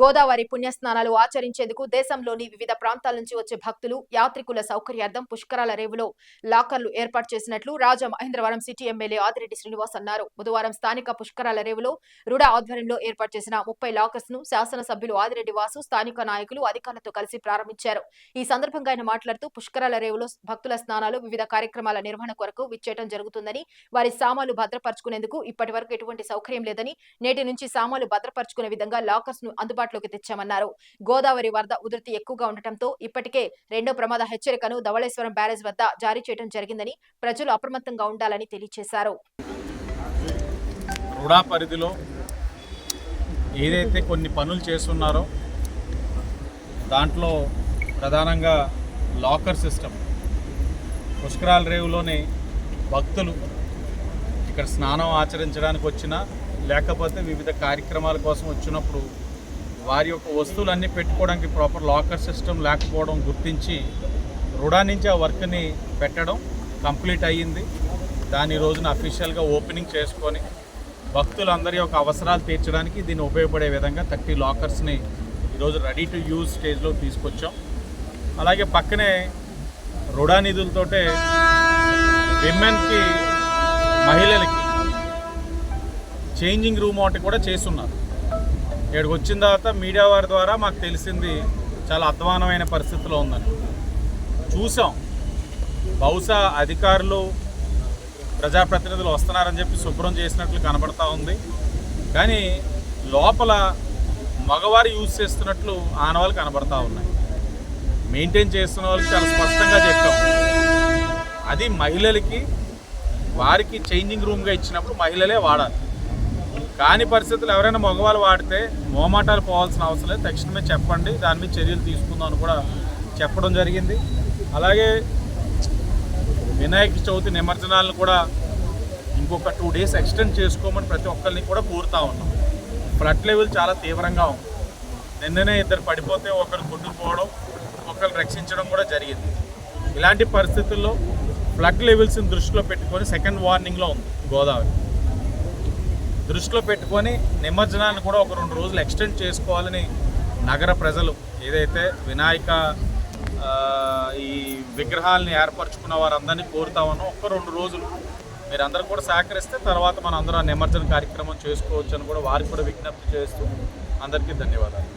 గోదావరి పుణ్యస్నానాలు ఆచరించేందుకు దేశంలోని వివిధ ప్రాంతాల నుంచి వచ్చే భక్తులు యాత్రికుల సౌకర్యార్థం పుష్కరాల రేవులో లాకర్లు ఏర్పాటు చేసినట్లు రాజా మహేంద్రవరం సిటీ ఎమ్మెల్యే ఆదిరెడ్డి శ్రీనివాస్ అన్నారు. బుధవారం స్థానిక పుష్కరాల రేవులో రుడ ఆధ్వర్యంలో ఏర్పాటు చేసిన ముప్పై లాకర్స్ను శాసనసభ్యులు ఆదిరెడ్డి వాసు స్థానిక నాయకులు అధికారులతో కలిసి ప్రారంభించారు. ఈ సందర్భంగా ఆయన మాట్లాడుతూ పుష్కరాల రేవులో భక్తుల స్నానాలు వివిధ కార్యక్రమాల నిర్వహణ కొరకు విచ్చేయడం జరుగుతుందని వారి సామాలు భద్రపరుచుకునేందుకు ఇప్పటి ఎటువంటి సౌకర్యం లేదని నేటి నుంచి సామాలు భద్రపరుచుకునే విధంగా లాకర్స్ను అందుబాటులోకి తెచ్చామన్నారు. గోదావరి వరద ఉధృతి ఎక్కువగా ఉండటంతో ఇప్పటికే రెండో ప్రమాద హెచ్చరికను ధవళేశ్వరం బ్యారేజ్ వద్ద జారీ చేయడం జరిగిందని ప్రజలు అప్రమత్తంగా ఉండాలని తెలియజేశారు రుడా పరిధిలో ఏదైతే కొన్ని పనులు చేస్తున్నారో దాంట్లో ప్రధానంగా లాకర్ సిస్టమ్ పుష్కరాల రేవులోనే భక్తులు ఇక్కడ స్నానం ఆచరించడానికి వచ్చినా లేకపోతే వివిధ కార్యక్రమాల కోసం వచ్చినప్పుడు వారి యొక్క వస్తువులన్నీ పెట్టుకోవడానికి ప్రాపర్ లాకర్ సిస్టమ్ లేకపోవడం గుర్తించి రుడా నుంచి ఆ వర్క్ని పెట్టడం కంప్లీట్ అయ్యింది. దాని రోజున అఫీషియల్గా ఓపెనింగ్ చేసుకొని భక్తులందరి యొక్క అవసరాలు తీర్చడానికి దీన్ని ఉపయోగపడే విధంగా థర్టీ లాకర్స్ని ఈరోజు రెడీ టు యూజ్ స్టేజ్లో తీసుకొచ్చాం. అలాగే పక్కనే రుడా నిధులతోటే విమెన్కి మహిళలకి చేంజింగ్ రూమ్ ఒకటి కూడా చేస్తున్నారు ఇక్కడికి వచ్చిన తర్వాత మీడియా వారి ద్వారా మాకు తెలిసింది చాలా అధ్వానమైన పరిస్థితిలో ఉందని. చూసాం. బహుశా అధికారులు ప్రజాప్రతినిధులు వస్తున్నారని చెప్పి శుభ్రం చేసినట్లు కనబడతా ఉంది. కానీ లోపల మగవారు యూజ్ చేస్తున్నట్లు ఆనవాళ్ళు కనబడతా ఉన్నాయి. మెయింటైన్ చేస్తున్న వాళ్ళకి చాలా స్పష్టంగా చెప్పాం. అది మహిళలకి వారికి చేంజింగ్ రూమ్గా ఇచ్చినప్పుడు మహిళలే వాడాలి. కాని పరిస్థితులు ఎవరైనా మగవాళ్ళు వాడితే మోమాటాలు పోవాల్సిన అవసరం లేదు. తక్షణమే చెప్పండి. దాని మీద చర్యలు తీసుకుందాం అని కూడా చెప్పడం జరిగింది. అలాగే వినాయక చవితి నిమజ్జనాలను కూడా ఇంకొక టూ డేస్ ఎక్స్టెండ్ చేసుకోమని ప్రతి ఒక్కరిని కూడా కోరుతా ఉన్నాం. ఫ్లడ్ లెవెల్ చాలా తీవ్రంగా ఉంది. నిన్ననే ఇద్దరు పడిపోతే ఒకరు కొట్టుకుపోవడం ఒకరు రక్షించడం కూడా జరిగింది. ఇలాంటి పరిస్థితుల్లో ఫ్లడ్ లెవెల్స్ని దృష్టిలో పెట్టుకొని సెకండ్ వార్నింగ్లో ఉంది గోదావరి. దృష్టిలో పెట్టుకొని నిమజ్జనాన్ని కూడా ఒక రెండు రోజులు ఎక్స్టెండ్ చేసుకోవాలని నగర ప్రజలు ఏదైతే వినాయక ఈ విగ్రహాలని ఏర్పరచుకున్న వారందరినీ కోరుతా ఉన్నాం. ఒక్క రెండు రోజులు మీరందరూ కూడా సహకరిస్తే తర్వాత మనం అందరం నిమజ్జన కార్యక్రమం చేసుకోవచ్చు అని కూడా వారికి కూడా విజ్ఞప్తి చేస్తూ అందరికీ ధన్యవాదాలు.